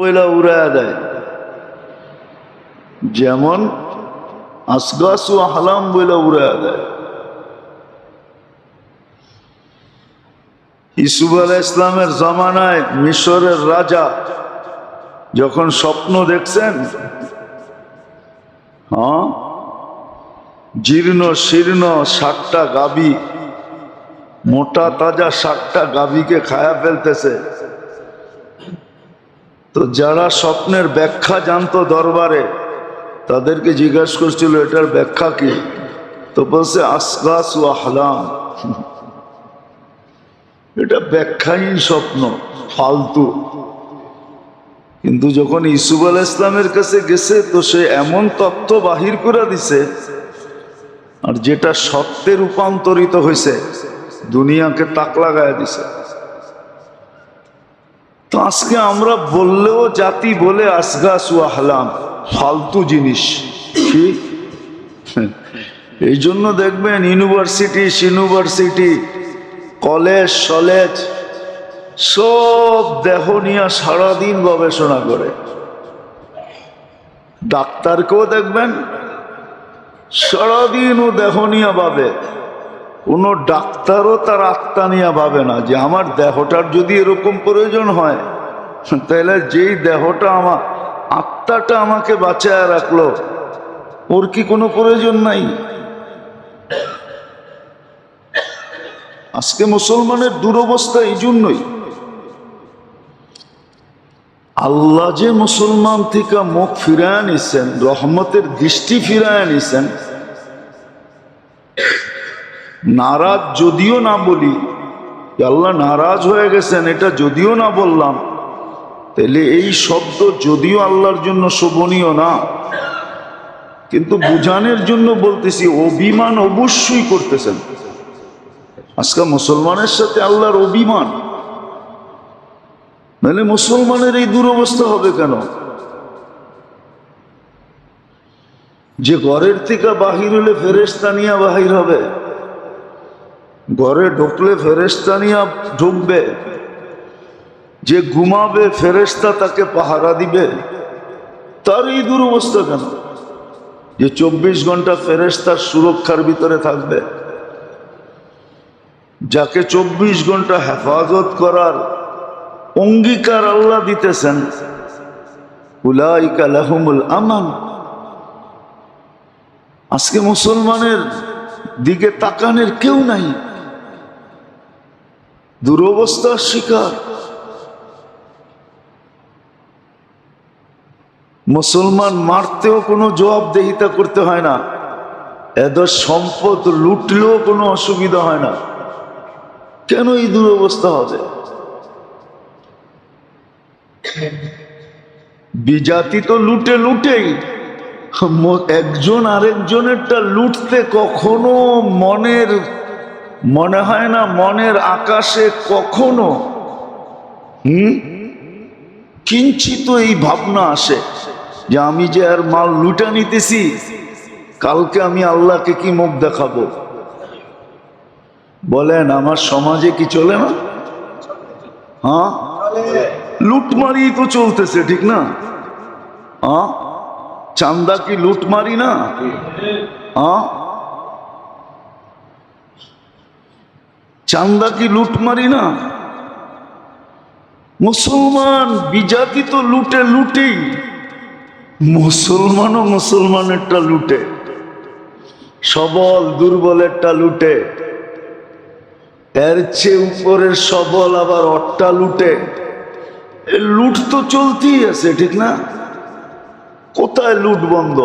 পয়লা উড়ায় দেয় যেমন আসগাসু হালাম বইলা উড়ায় দেয় ইসুফ আলাহ ইসলামের জামানায় মিশরের রাজা যখন স্বপ্ন দেখছেন হ্যাঁ? জীর্ণ শীর্ণ ষাটটা গাবি, মোটা তাজা ষাটটা গাবিকে খায়া ফেলতেছে। তো যারা স্বপ্নের ব্যাখ্যা জানতো দরবারে, তাদেরকে জিজ্ঞাসা করছিল, এটার ব্যাখ্যা কি? তো বলছে, আসগাস ও আহলাম। এটা ব্যাখ্যাহীন স্বপ্ন, ফালতু। কিন্তু যখন ইসুফ আল ইসলামের কাছে গেছে, তো সে এমন তত্ত্ব বাহির করে দিছে, আর যেটা সত্যে রূপান্তরিত হয়েছে, দুনিয়াকে তাক লাগায় দিছে। তো আজকে আমরা বললেও জাতি বলে আসগাস ওয়াহলাম ফালতু জিনিস। ঠিক এই জন্য দেখবেন ইউনিভার্সিটি ইউনিভার্সিটি কলেজ, সলেজ, সব দেহ নিয়ে সারাদিন গবেষণা করে। ডাক্তারকেও দেখবেন সারাদিন ও দেহ নিয়ে ভাবে। কোনো ডাক্তারও তার আত্মা নিয়ে ভাবে না যে আমার দেহটার যদি এরকম প্রয়োজন হয়, তাহলে যেই দেহটা আমার আত্মাটা আমাকে বাঁচায় রাখল, ওর কি কোনো প্রয়োজন নাই? আজকে মুসলমানের দুরবস্থা এই জন্যই। আল্লাহ যে মুসলমান থেকে মুখ ফিরায় নিছেন, রহমতের দৃষ্টি ফিরায় নিছেন নারাজ যদিও না বলি আল্লাহ নারাজ হয়ে গেছেন, এটা যদিও না বললাম, তাহলে এই শব্দ যদিও আল্লাহর জন্য শোভনীয় না, কিন্তু বুঝানোর জন্য বলতেছি, অভিমান অবশ্যই করতেছেন। আজকে মুসলমানের সাথে আল্লাহর অভিমান, নাহলে মুসলমানের এই দুরবস্থা হবে কেন? যে ঘরের থেকে বাহির হলে ফেরেস্তানিয়া বাহির হবে। ঘরে ঢুকলে ফেরেস্তানিয়া ঢুকবে। যে ঘুমাবে ফেরেস্তা তাকে পাহারা দিবে। তার এই দুরবস্থা কেন? যে চব্বিশ ঘণ্টা ফেরেস্তার সুরক্ষার ভিতরে থাকবে। যাকে চব্বিশ ঘণ্টা হেফাজত করার অঙ্গীকার আল্লাহ দিতেছেন আমান। আজকে মুসলমানের দিকে তাকানের কেউ নাই। দুরবস্থার শিকার। মুসলমান মারতেও কোনো জবাবদেহিতা করতে হয় না। এদের সম্পদ লুটলেও কোনো অসুবিধা হয় না। কেন এই দুরবস্থা হবে? বিজাতি তো লুটে লুটেই। একজন আরেকজনেরটা লুটতে কখনো মনের মনে হয় না মনের আকাশে কখনো, হুম? কিঞ্চিত এই ভাবনা আসে যে আমি যে আর মাল লুটা নিতেছি, কালকে আমি আল্লাহকে কি মুখ দেখাবো? বলেন, আমার সমাজে কি চলে না? হ্যাঁ? লুটমারি তো চলতেছে, ঠিক না? হ্যাঁ? চান্দা কি লুটমারি না? হ্যাঁ? চান্দা কি লুটমারি না? মুসলমান বিজাতি তো লুটে লুটেই মুসলমানও মুসলমানেরটা লুটে। সবল দুর্বলেরটা লুটে। এর চেয়ে উপরের সবল আবার অট্টা লুটে। লুট তো চলতেই আছে, ঠিক না? কোথায় লুট বন্ধ?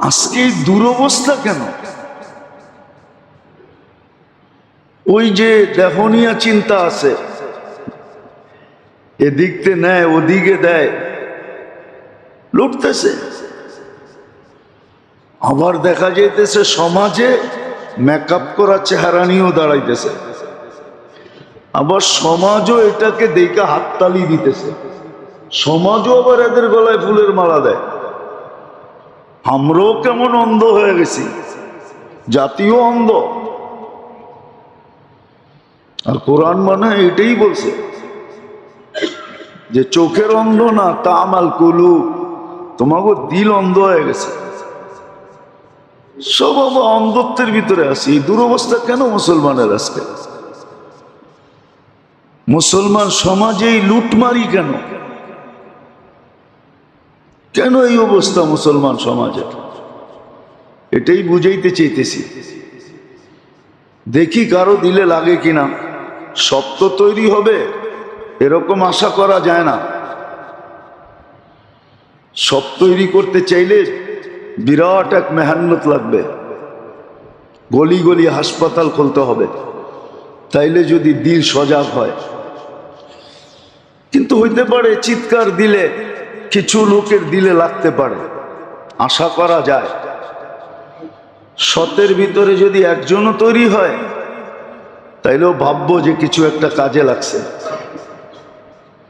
আজকে দুরবস্থা কেন? ওই যে দেহনিয়া চিন্তা আছে, এদিকতে নেয়, ওদিকে দেয়, লুটতেছে। আবার দেখা যাইতেছে সমাজে মেকআপ করা চেহারা নিয়েও দাঁড়াইতেছে। আবার সমাজও এটাকে দেখে হাততালি দিতেছে। সমাজও আবার এদের গলায় ফুলের মালা দেয়। আমরাও কেমন অন্ধ হয়ে গেছি। জাতীয় অন্ধ। আর কোরআন মানে এটাই বলছে যে চোখের অন্ধ না তা আমাল কুলু। তোমাকে দিল অন্ধ হয়ে গেছে। সব আবার অন্ধত্বের ভিতরে এই দুরবস্থা কেন মুসলমানের আজকে? মুসলমান সমাজেই লুটমারি কেন? কেন এই অবস্থা মুসলমান সমাজের? এটাই বুঝাইতে চাইতেছি। দেখি কারও দিলে লাগে কিনা। তো তৈরি হবে। এরকম আশা করা যায় না। সব তৈরি করতে চাইলে বিরাট এক মেহান্নত লাগবে। গলি গলি হাসপাতাল খুলতে হবে। তাইলে যদি দিল সজাগ হয়। কিন্তু হইতে পারে চিৎকার দিলে কিছু লোকের দিলে লাগতে পারে। আশা করা যায়। সতের ভিতরে যদি একজনও তৈরি হয় তাইলেও ভাববো যে কিছু একটা কাজে লাগছে।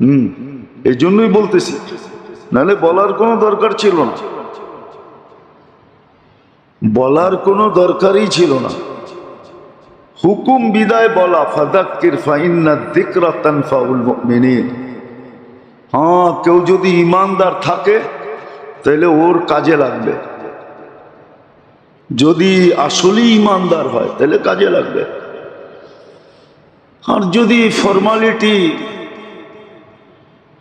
হুম, এই জন্যই বলতেছি। নাহলে বলার কোনো দরকার ছিল না। বলার কোনো দরকারই ছিল না। হুকুম বিদায় বলা ফাদাক্কির ফাইন্না দিকরা তানফাউল মুমিনিন। হ্যাঁ কেউ যদি ইমানদার থাকে তাহলে ওর কাজে লাগবে। যদি আসলেই ইমানদার হয় তাহলে কাজে লাগবে। আর যদি ফর্মালিটি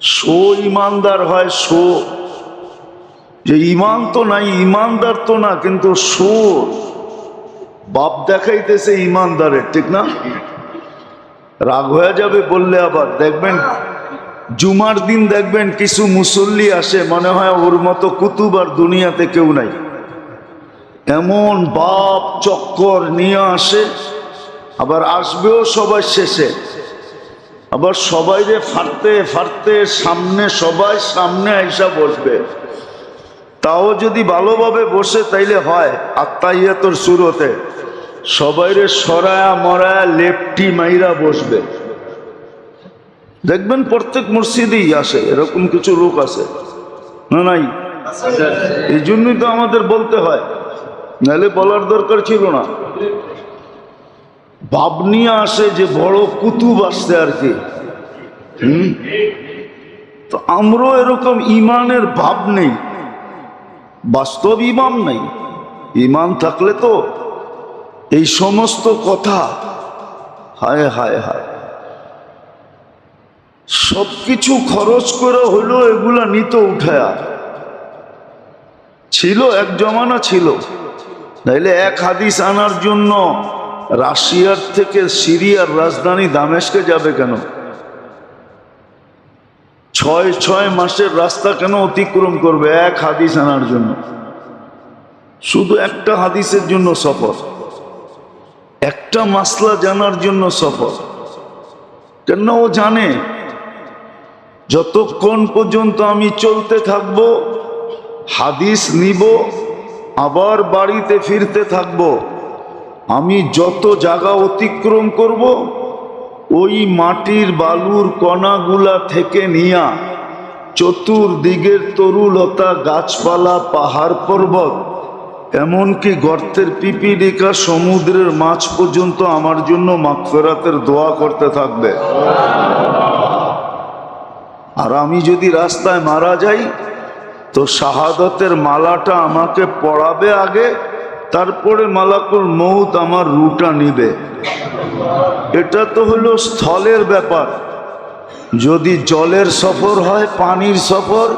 শো ইমানদার হয় শো যে ইমান তো নাই, ইমানদার তো না, কিন্তু শো বাপ দেখাইতেছে ইমানদারের, ঠিক না? রাগ হয়ে যাবে বললে আবার, দেখবেন, জুমার দিন দেখবেন কিছু মুসল্লি আসে, মনে হয় ওর মতো কুতুব আর দুনিয়াতে কেউ নাই। এমন বাপ চক্কর নিয়ে আসে আবার আসবেও সবাই শেষে। আবার সবাই যে ফাটতে ফাটতে সামনে সবাই সামনে আইসা বসবে। তাও যদি ভালোভাবে বসে তাইলে হয় আত্মাইয়াতর শুরুতে সবাইরে সরায়া মরায়া লেপটি মাইরা বসবে। দেখবেন প্রত্যেক মসজিদেই আসে এরকম কিছু লোক আছে। না নাই? এই জন্যই তো আমাদের বলতে হয়। নাহলে বলার দরকার ছিল না। ভাব নিয়ে আসে যে বড় কুতুব আসছে আর কি। হুম? তো আমরাও এরকম ইমানের ভাব নেই। বাস্তব ইমান নেই। ইমান থাকলে তো এই সমস্ত কথা হায় হায় হায়। সব কিছু খরচ করে হইল এগুলা নিত উঠায়া। ছিল, এক জমানা ছিল। তাইলে এক হাদিস আনার জন্য রাশিয়ার থেকে সিরিয়ার রাজধানী দামেশকে যাবে কেন? ছয় ছয় মাসের রাস্তা কেন অতিক্রম করবে এক হাদিস আনার জন্য? শুধু একটা হাদিসের জন্য সফর। একটা মাসলা জানার জন্য সফর। কেন ও জানে? যতক্ষণ পর্যন্ত আমি চলতে থাকব, হাদিস নিব, আবার বাড়িতে ফিরতে থাকব আমি যত জায়গা অতিক্রম করব, ওই মাটির বালুর কণাগুলা থেকে নিয়া চতুর্দিকের তরুলতা গাছপালা, পাহাড় পর্বত, এমনকি গর্তের পিপিলিকা সমুদ্রের মাছ পর্যন্ত আমার জন্য মাগফেরাতের দোয়া করতে থাকবে। আর আমি যদি রাস্তায় মারা যাই, তো শাহাদতের মালাটা আমাকে পড়াবে আগে তারপরে মালাকুল মৌত আমার রুটা নিবে। এটা তো হলো স্থলের ব্যাপার। যদি জলের সফর হয়, পানির সফর,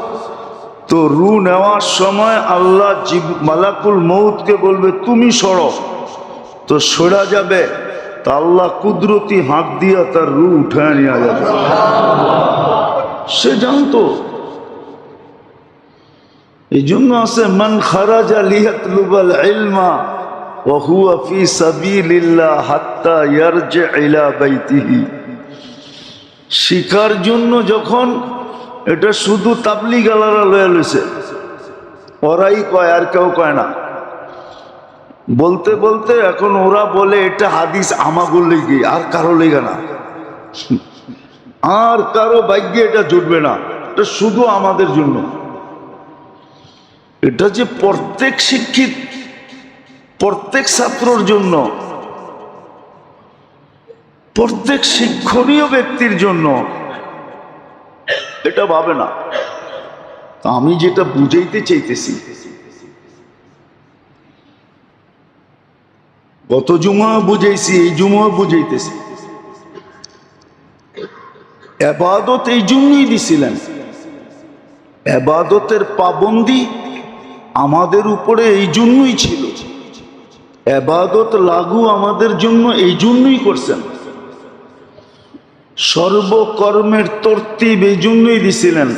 তো রু নেওয়ার সময় আল্লাহ জিব, মালাকুল মৌতকে বলবে, তুমি সরো। তো সরা যাবে। তা আল্লাহ কুদরতি হাত দিয়া তার রু উঠে নেওয়া যাবে। সে জানতো এই জন্য আছে, মান খারাজা লিয়াতলুবাল ইলমা ওয়া হুয়া ফি সাবিলিল্লাহ হাত্তা ইয়ারজি ইলা বাইতিহি। শিকার জন্য যখন এটা শুধু তাবলি গালারা লয়ে লইছে, ওরাই কয়, আর কেউ কয় না। বলতে বলতে এখন ওরা বলে, এটা হাদিস আমাগুর লেগে আর কারও লেগে না। আর কারও ভাগ্যে এটা জুটবে না, এটা শুধু আমাদের জন্য। এটা যে প্রত্যেক শিক্ষিত, প্রত্যেক ছাত্রর জন্য, প্রত্যেক শিক্ষণীয় ব্যক্তির জন্য, এটা ভাবে না। আমি যেটা বুঝাইতে চাইতেছি, গত জুমা বুঝাইছি, এই জুমা বুঝাইতেছি। এবাদত এই জন্যই দিছিলেন। এবাদতের পাবন্দি আমাদের উপরে এই জন্যই ছিল। এবাদত লাগু আমাদের জন্য এই জন্যই করছেন। সর্বকর্মের তরতিব এই জন্যই দিছিলেন।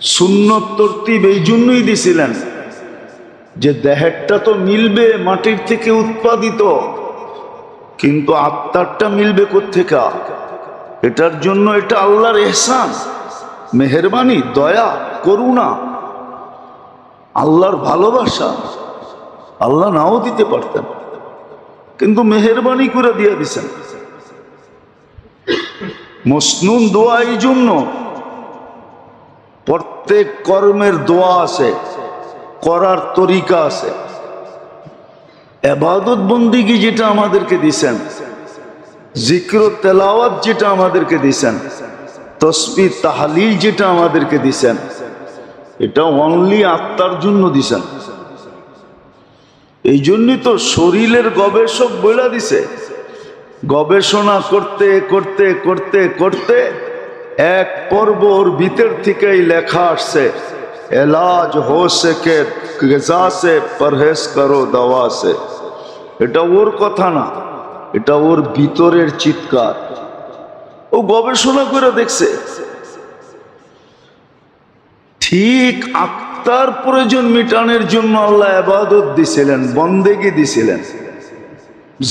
সুন্নত তরতিব এই জন্যই দিছিলেন। যে দেহেরটা তো মিলবে মাটির থেকে উৎপাদিত, কিন্তু আত্মারটা মিলবে কোথেকা এটার জন্য এটা আল্লাহর এহসান। মেহরবানি, দয়া, করুণা। আল্লাহর ভালোবাসা আল্লাহ নাও দিতে পারতেন। কিন্তু মেহরবানি করে দিয়ে দিছেন। মসনুন দোয়া এই জন্য, প্রত্যেক কর্মের দোয়া আছে, করার তরিকা আছে। এবাদত বন্দিগি যেটা আমাদেরকে দিছেন, জিক্র তেলাওয়াত যেটা আমাদেরকে দিছেন, তসবি তাহালিল যেটা আমাদেরকে দিছেন এটা অনলি আত্মার জন্য দিছেন। এই জন্যই তো শরীরের গবেষক বইলা দিছে। গবেষণা করতে করতে করতে করতে এক পর্ব ওর ভিতর থেকেই লেখা আসছে, এলাজ হো পরহেজ করো দাওয়া সে। এটা ওর কথা না, এটা ওর ভিতরের চিৎকার। ও গবেষণা করে দেখছে। ঠিক আত্মার প্রয়োজন মিটানোর জন্য আল্লাহ আবাদত দিছিলেন, বন্দেগি দিছিলেন,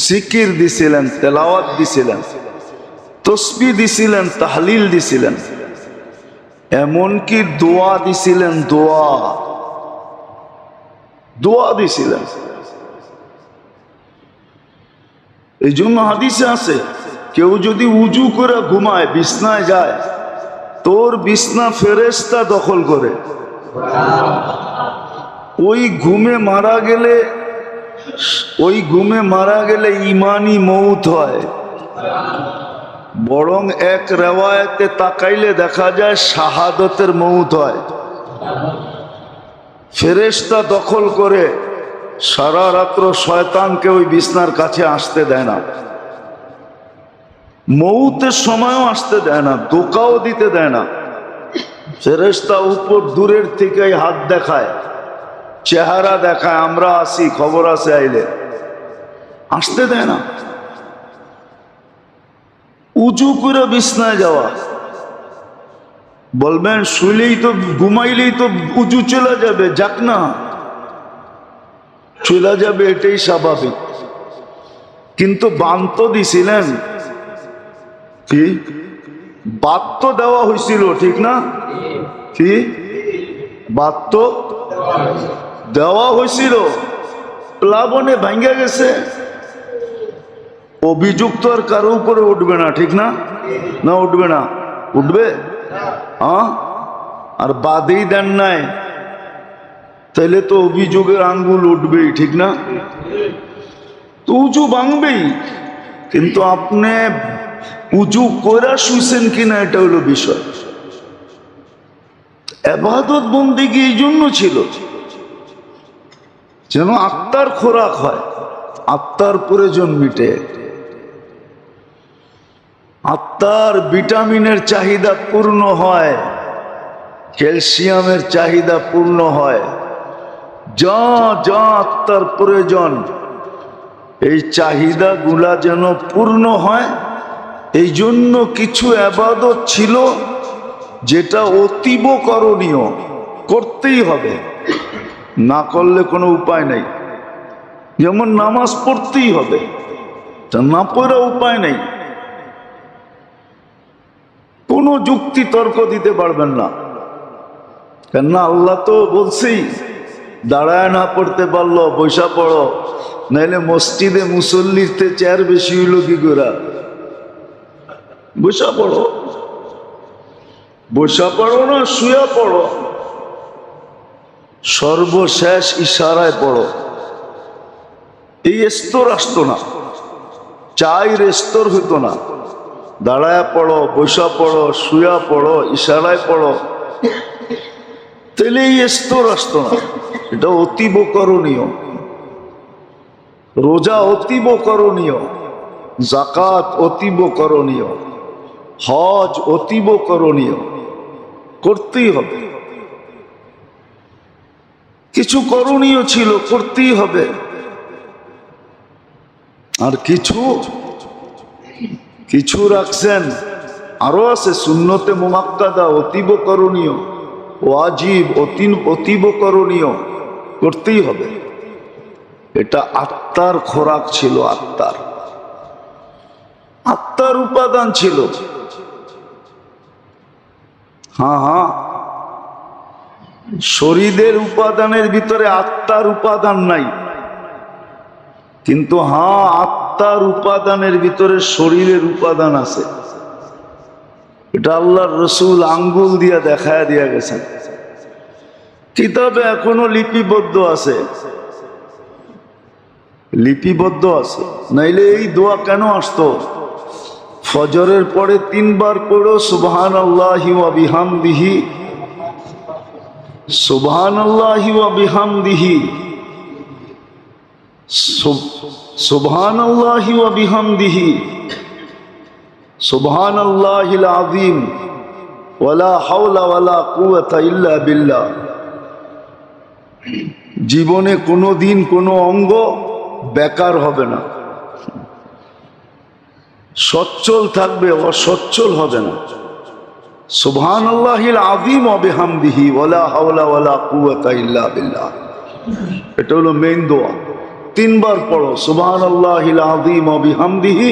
জিকির দিছিলেন, তেলাওয়াত দিছিলেন, তসবি দিছিলেন, তাহলিল দিছিলেন, এমনকি দোয়া দিছিলেন, দোয়া দোয়া দিছিলেন। এই জন্য হাদিসে আছে, কেউ যদি উজু করে ঘুমায়, বিছনায় যায় তোর বিছনা ফেরেস্তা দখল করে। ওই ঘুমে মারা গেলে, ওই ঘুমে মারা গেলে ইমানি মৌত হয়। বরং এক রেওয়ায়তে তাকাইলে দেখা যায় শাহাদতের মৌত হয়। ফেরেস্তা দখল করে, সারা রাত্র শয়তানকে ওই বিছনার কাছে আসতে দেয় না। মৌতের সময়ও আসতে দেয় না, দোকাও দিতে দেয় না। ফেরেস্তা উপর দূরের থেকে হাত দেখায়, চেহারা দেখায়, আমরা আসি, খবর আছে আইলে। আসতে দেয় না। উঁচু করে বিছনায় যাওয়া। বলবেন, শুইলেই তো, ঘুমাইলেই তো উঁচু চলে যাবে, যাক না। চলে যাবে এটাই স্বাভাবিক। কিন্তু বান্ত দিছিলেন কি? বাত তো দেওয়া হয়েছিল ঠিক না? কি? বাত তো দেওয়া হয়েছিল প্লাবনে ভাঙ্গা গেছে। অভিযুক্ত আর কারও উপরে উঠবে না, ঠিক না? না, উঠবে না। উঠবে? হ্যাঁ? আর বাদেই দেন নাই। তাহলে তো অভিযোগের আঙ্গুল উঠবেই, ঠিক না? তো উঁচু ভাঙবেই। কিন্তু আপনি উঁচু কইরা শুইছেন কিনা, এটা হলো বিষয়। এবাদত বন্দিগি এই জন্য ছিল? যেন আত্মার খোরাক হয়, আত্মার প্রয়োজন মিটে। আত্মার ভিটামিনের চাহিদা পূর্ণ হয়, ক্যালসিয়ামের চাহিদা পূর্ণ হয়। যা যা আত্মার প্রয়োজন, এই চাহিদাগুলা যেন পূর্ণ হয় এই জন্য কিছু আবাদত ছিল যেটা অতীব করণীয়, করতেই হবে। না করলে কোনো উপায় নেই। যেমন নামাজ পড়তেই হবে, তা না পড়া উপায় নেই। কোনো যুক্তি তর্ক দিতে পারবেন না। কেননা আল্লাহ তো বলছেই, দাঁড়ায় না পড়তে পারল বৈশা পড়ো, নাইলে মসজিদে মুসল্লিতে চেয়ার বেশি হইল কি করে? বৈশা পড়ো। বৈশা পড়ো না, শুয়া পড়ো। সর্বশেষ ইশারায় পড়ো। এই স্তর আসতো না। চাই স্তর হইতো না। দাঁড়ায় পড়ো বৈশা পড়ো, শুয়া পড়ো, ইশারায় পড়ো। তাহলে এই স্তর আসতো না। এটা অতীব করণীয়। রোজা অতীব করণীয়। জাকাত অতীব করণীয়। হজ অতীব করণীয়। করতেই হবে। কিছু করণীয় ছিল, করতেই হবে। আর কিছু কিছু রাখছেন। আরও আছে শূন্যতে মোমাক্কাদা অতীব করণীয়, ওয়াজিব অতি, অতীব করণীয়, করতেই হবে। এটা আত্মার খোরাক ছিল, আত্মার। আত্মার উপাদান ছিল। হ্যাঁ হ্যাঁ। শরীরের উপাদানের ভিতরে আত্মার উপাদান নাই। কিন্তু হ্যাঁ আত্মার উপাদানের ভিতরে শরীরের উপাদান আছে। এটা আল্লাহর রসুল আঙ্গুল দিয়া দেখায় দিয়া গেছেন। কিতাবে এখনও লিপিবদ্ধ আছে। লিপিবদ্ধ আছে। নাইলে এই দোয়া কেন আসতো? ফজরের পরে তিনবার পড়ো সুবহান আল্লাহি বিহামদিহি। সুবহান আল্লাহি বিহামদিহি। সুবহান আল্লাহি বিহামদিহি। সুবহান আল্লাহিল আযীম। ওয়ালা হাওলা ওয়ালা কুওয়াতা ইল্লা বিল্লাহ। জীবনে কোনো দিন কোনো অঙ্গ বেকার হবে না। সচ্ছল থাকবে অসচ্ছল হবে না। সুবহান আল্লাহিল আযীম ওয়া বিহামদিহি, ওয়ালা হাওলা ওয়ালা কুওয়াতা ইল্লা বিল্লাহ। এটা হলো মেইন দোয়া। তিনবার পড়ো সুবহান আল্লাহিল আযীম ওয়া বিহামদিহি,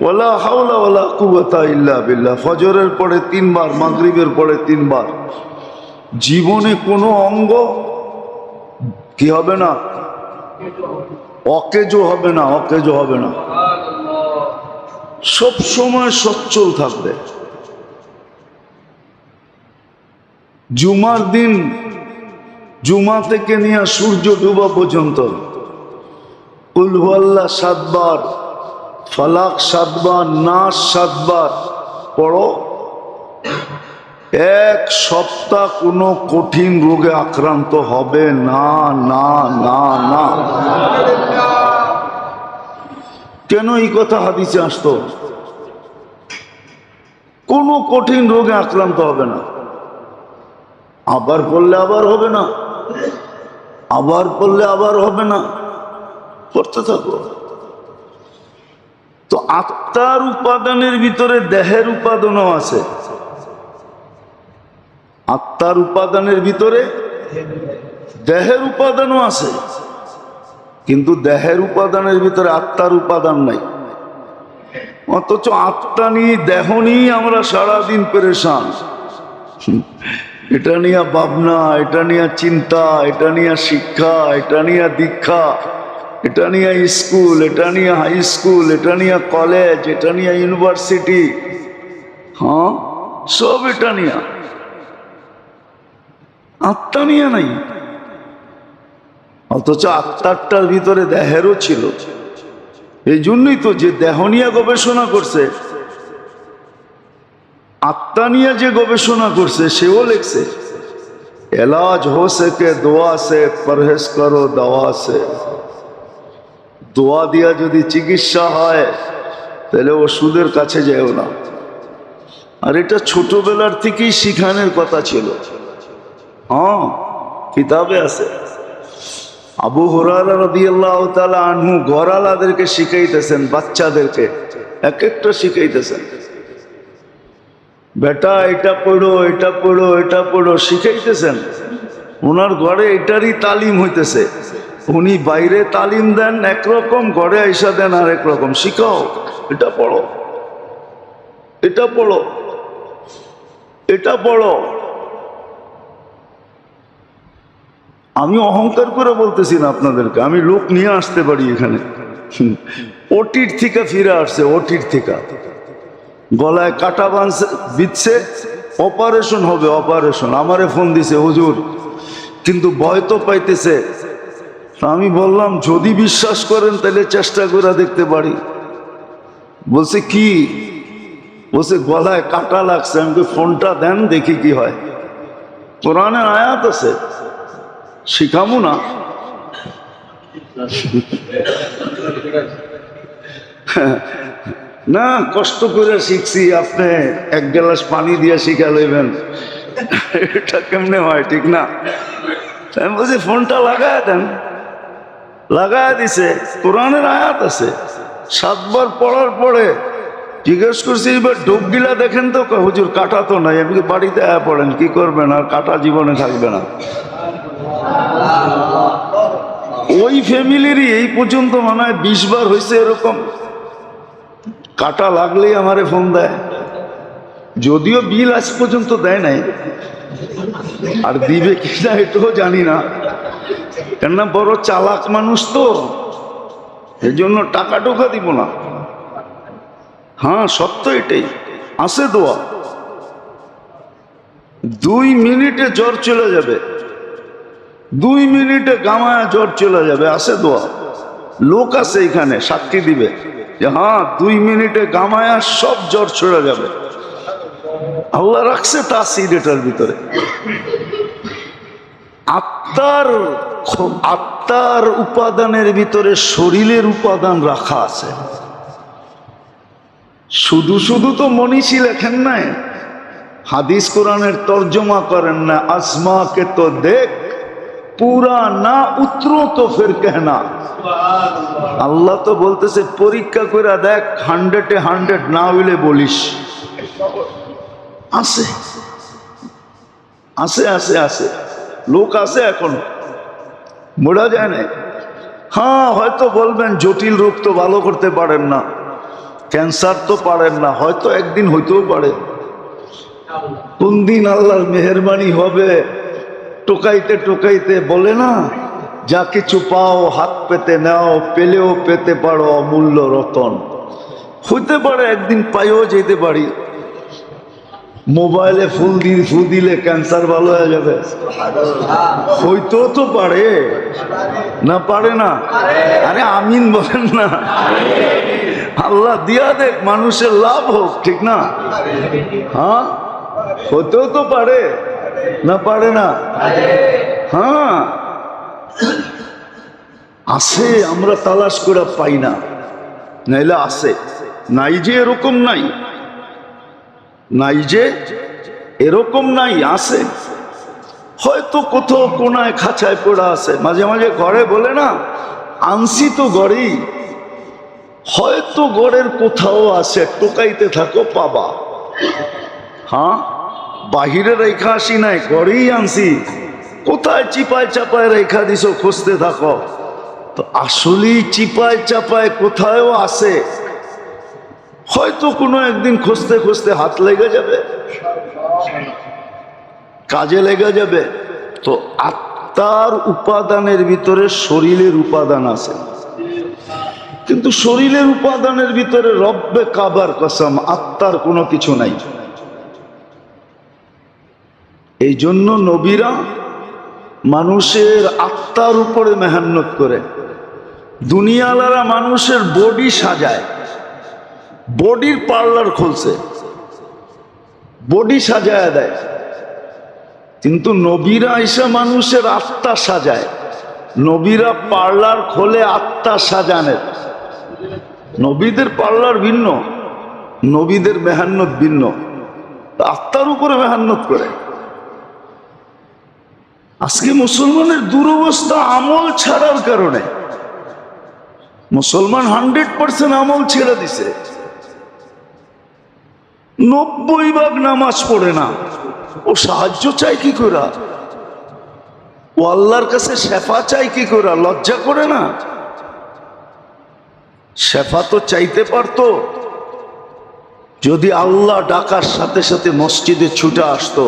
ওয়ালা হাওলা ওয়ালা কুওয়াতা ইল্লা বিল্লাহ। ফজরের পরে তিনবার, মাগরিবের পরে তিনবার। জীবনে কোনো অঙ্গ কি হবে না? অকেজো হবে না, অকেজো হবে না। সব সময় সচ্ছল থাকবে। জুমার দিন, জুমা থেকে নিয়ে সূর্য ডুবা পর্যন্ত উলহুয়াল্লাহ সাতবার, ফালাক সাতবার নাস সাতবার, পড়ো। এক সপ্তাহ কোনো কঠিন রোগে আক্রান্ত হবে না না না না। কেন এই কথা হাদিসে আসতো? কোনো কঠিন রোগে আক্রান্ত হবে না। আবার পড়লে আবার হবে না। আবার পড়লে আবার হবে না। পড়তে থাকো। তো আত্মার উপাদানের ভিতরে দেহের উপাদানও আছে। আত্মার উপাদানের ভিতরে দেহের উপাদানও আছে। কিন্তু দেহের উপাদানের ভিতরে আত্মার উপাদান নাই। অথচ আত্মা নিয়ে, দেহ নিয়ে আমরা সারাদিন পেরেশান। এটা নিয়ে ভাবনা, এটা নিয়ে চিন্তা, এটা নিয়ে শিক্ষা, এটা নিয়ে দীক্ষা, এটা নিয়ে স্কুল, এটা নিয়ে হাই স্কুল, এটা নিয়ে কলেজ, এটা নিয়ে ইউনিভার্সিটি। হ্যাঁ? সব এটা নিয়ে। আত্মা নিয়ে নাই। অথচ আত্মারটার ভিতরে দেহেরও ছিল। এই জন্যই তো যে দেহ নিয়ে গবেষণা করছে, আত্মা নিয়ে যে গবেষণা করছে, সেও লিখছে, এলাজ হো সকে দোয়া সে, পরহেজ করো দওয়া সে। দোয়া দিয়া যদি চিকিৎসা হয়, তাহলে ওষুধের কাছে যেও না। আর এটা ছোটবেলার থেকেই শিখানোর কথা ছিল। হ্যাঁ কিতাবে আছে। আবু হরারা আনহু গরালাদেরকে শিখাইতেছেন, বাচ্চাদেরকে। এক একটা শিখাইতেছেন। বেটা, এটা পড়ো এটা পড়ো এটা পড়ো, শিখাইতেছেন। ওনার ঘরে এটারই তালিম হইতেছে। উনি বাইরে তালিম দেন একরকম ঘরে আইসা দেন আর একরকম শিখাও, এটা পড়ো এটা পড়ো এটা পড়ো। আমি অহংকার করে বলতেছি না আপনাদেরকে আমি লোক নিয়ে আসতে পারি এখানে। ওটির থেকে ফিরে আসছে ওটির থেকে। গলায় কাটা বাঁধছে বিচ্ছে অপারেশন হবে অপারেশন আমারে ফোন দিছে হুজুর কিন্তু ভয় তো পাইতেছে। আমি বললাম যদি বিশ্বাস করেন তাহলে চেষ্টা করে দেখতে পারি। বলছে কি? বলছে গলায় কাটা লাগছে আমি কই, ফোনটা দেন দেখি কি হয়। কোরআনের আয়াত আছে। শিখামু না। না, কষ্ট করে শিখছি, আপনি এক গ্লাস পানি দিয়ে শিখা লইবেন। এটা কেমনে হয়, ঠিক না? আমি বলছি, ফোনটা লাগায় দেন। লাগায় দিছে, কোরআনের আয়াত আছে। সাতবার পড়ার পরে জিজ্ঞেস করছি, এবার ডুবগিলা দেখেন তো? হুজুর, কাটা তো নাই। আপনি বাড়িতে আয়া পড়েন, কি করবেন? আর কাটা জীবনে থাকবে না। ওই ফ্যামিলিরই এই পর্যন্ত মনে হয় বিশ বার হয়েছে এরকম। কাটা লাগলেই আমারে ফোন দেয়। যদিও বিল আজ পর্যন্ত দেয় নাই। আর দিবে কিনা এটাও জানি না। কেননা বড় চালাক মানুষ তো এই জন্য টাকা টোকা দিব না। হ্যাঁ সত্য এটাই। আসে দোয়া। দুই মিনিটে জ্বর চলে যাবে। দুই মিনিটে গামায় জ্বর চলে যাবে আছে দোয়া। লোক আছে এখানে, সাক্ষী দিবে যে হ্যাঁ দুই মিনিটে গামায়া সব জ্বর চলে যাবে। আল্লাহ রাখছে তাসির এটার ভিতরে। আত্মার আত্মার উপাদানের ভিতরে শরীরের উপাদান রাখা আছে। শুধু শুধু তো মনীষী লেখেন নাই। হাদিস কোরআনের তর্জমা করেন না আসমাকে তো দেখ পুরা না উত্তর তো ফের কেনা আল্লাহ তো বলতেছে, পরীক্ষা করে দেখ হান্ড্রেডে হান্ড্রেড না হইলে বলিস। আছে। আছে আছে আছে। লোক আছে এখন। মোড়া যায় না হ্যাঁ হয়তো বলবেন, জটিল রোগ তো ভালো করতে পারেন না। ক্যান্সার তো পারেন না, হয়তো একদিন হইতেও পারে। কোন দিন আল্লাহর মেহরবানি হবে? টোকাইতে টোকাইতে বলে না, যা কিছু পাও হাত পেতে নাও, পেলেও পেতে পারো অমূল্য রতন। হইতে পারে একদিন পাইও যেতে পারি। মোবাইলে ফুল দিন ফুল দিলে ক্যান্সার ভালো হয়ে যাবে। হইতেও তো পারে। না পারে না? আরে আমিন বলেন না। আল্লাহ দিয়া দেখ, মানুষের লাভ হোক, ঠিক না? হ্যাঁ? হতেও তো পারে। না পারে না। হ্যাঁ। আছে আমরা তালাশ করে পাই না। নাইলে আছে নাই যে এরকম নাই। নাই যে এরকম নাই আছে হয়তো কোথাও কোনায় খাঁচায় পড়া আছে। মাঝে মাঝে ঘরে বলে না আনসি তো গড়েই হয়তো গড়ের কোথাও আছে টোকাইতে থাকো পাবা। হ্যাঁ? বাহিরে রেখা আসি নাই, ঘরেই আনছি। কোথায় চিপায় চাপায় রেখা দিছ খুঁজতে থাকো? তো আসলেই চিপায় চাপায় কোথায়ও আছে। হয়তো কোনো একদিন খুঁজতে খুঁজতে হাত লেগে যাবে, কাজে লেগে যাবে। তো আত্মার উপাদানের ভিতরে শরীরের উপাদান আছে। কিন্তু শরীরের উপাদানের ভিতরে রব্বে কাবার কসম, আত্মার কোনো কিছু নাই। এই জন্য নবীরা মানুষের আত্মার উপরে মেহান্নত করে। দুনিয়ালারা মানুষের বডি সাজায়। বডির পার্লার খুলছে। বডি সাজায় দেয়। কিন্তু নবীরা এসে মানুষের আত্মা সাজায়। নবীরা পার্লার খোলে আত্মা সাজানের। নবীদের পার্লার ভিন্ন, নবীদের মেহান্নত ভিন্ন। আত্মার উপরে মেহান্নত করে। আজকে মুসলমানের দুরবস্থা আমল ছাড়ার কারণে মুসলমান হান্ড্রেড পার্সেন্ট আমল ছেড়ে দিছে। নব্বই ভাগ নামাজ পড়ে না। ও সাহায্য চাই কি করা ও আল্লাহর কাছে শেফা চাই কি করা লজ্জা করে না? শেফা তো চাইতে পারতো। যদি আল্লাহ ডাকার সাথে সাথে মসজিদে ছুটে আসতো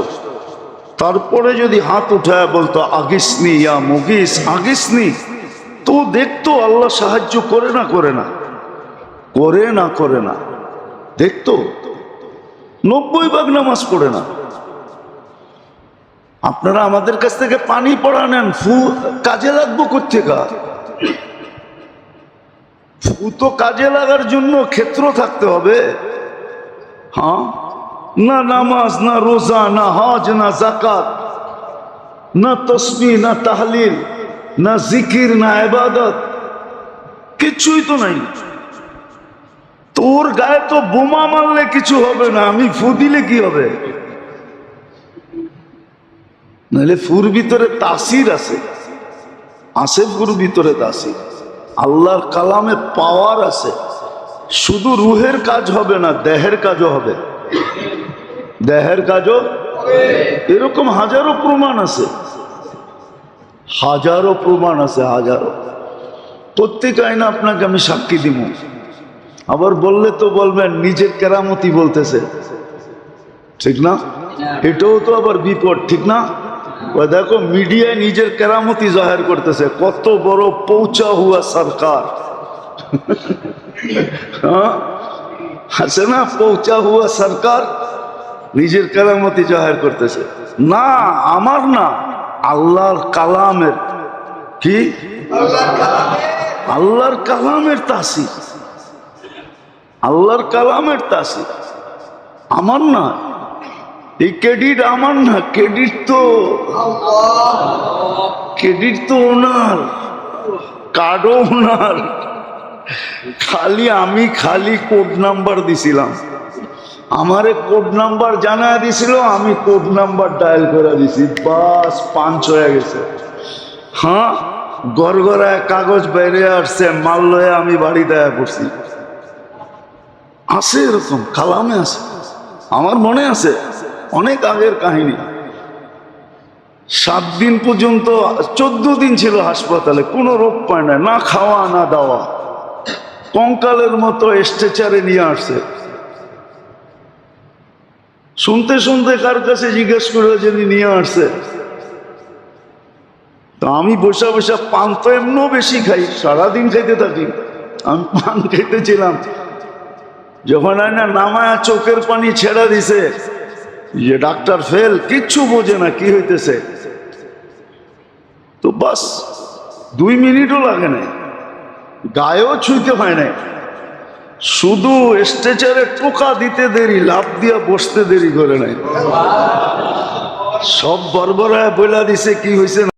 তারপরে যদি হাত উঠায় বলতো, আগিসনি ইয়া মুগিস, আগিসনি। তো দেখতো আল্লাহ সাহায্য করে না করে না। করে না করে না। দেখতো? নব্বই ভাগ নামাজ পড়ে না। আপনারা আমাদের কাছ থেকে পানি পড়া নেন, ফু কাজে লাগবো কোথেকা ফু তো কাজে লাগার জন্য ক্ষেত্র থাকতে হবে। হ্যাঁ? না নামাজ, না রোজা, না হজ, না জাকাত না তসমি না তাহলিল, না জিকির, না এবাদত কিছুই তো নাই। তোর গায়ে তো বোমা মারলে কিছু হবে না, আমি ফু দিলে কি হবে? নাহলে ফুর ভিতরে তাসির আছে আছে ফুর ভিতরে তাসির। আল্লাহর কালামে পাওয়ার আছে, শুধু রুহের কাজ হবে না, দেহের কাজও হবে। দেহের কাজও? এরকম হাজারো প্রমাণ আছে। হাজারো প্রমাণ আছে, হাজারো। প্রত্যেক আইনা আপনাকে আমি সাক্ষী দিব। আবার বললে তো বলবেন, নিজের কেরামতি বলতেছে। ঠিক না? এটাও তো আবার বিপদ, ঠিক না? দেখো, মিডিয়ায় নিজের কেরামতি জাহের করতেছে। কত বড় পৌঁছা হুয়া সরকার। হ্যাঁ? আছে না? পৌঁছা হুয়া সরকার? নিজের কেরামতি জাহের করতেছে। না, আমার না, আল্লাহর কালামের। কি? আল্লাহর কালামের তাসি আল্লাহর কালামের তাসি আমার না, এই ক্রেডিট আমার না, ক্রেডিট তো ক্রেডিট তো ওনার, কার্ডও ওনার। খালি আমি খালি কোড নাম্বার দিছিলাম। আমারে কোড নাম্বার জানা দিছিল, আমি কোড নাম্বার ডায়াল করে দিছি। বাস, পাঞ্চ হয়ে গেছে। হ্যাঁ গড়গড়ায় কাগজ বাইরে আসছে, মাল লয়ে আমি বাড়ি দেয়া পড়ছি। আছে এরকম, কালামে আছে। আমার মনে আছে, অনেক আগের কাহিনী। সাত দিন পর্যন্ত, চোদ্দ দিন ছিল হাসপাতালে, কোনো রোগ পায় না না খাওয়া, না দাওয়া। কঙ্কালের মতো স্ট্রেচারে নিয়ে আসছে। শুনতে শুনতে কার কাছে জিজ্ঞেস করে যিনি নিয়ে আসছে? তো আমি বসা বসা পান তো এমনও বেশি খাই, সারাদিন খাইতে থাকি। আমি পান খেতেছিলাম। যখন না নামায়া চোখের পানি ছেড়ে দিছে, যে ডাক্তার ফেল, কিচ্ছু বোঝে না, কি হইতেছে? তো বাস, দুই মিনিটও লাগে না গায়েও ছুঁইতে হয় না শুধু স্ট্রেচারে টোকা দিতে দেরি লাভ দিয়া বসতে দেরি করে নাই। সব বর্বরায় বইলা দিছে, কি হয়েছে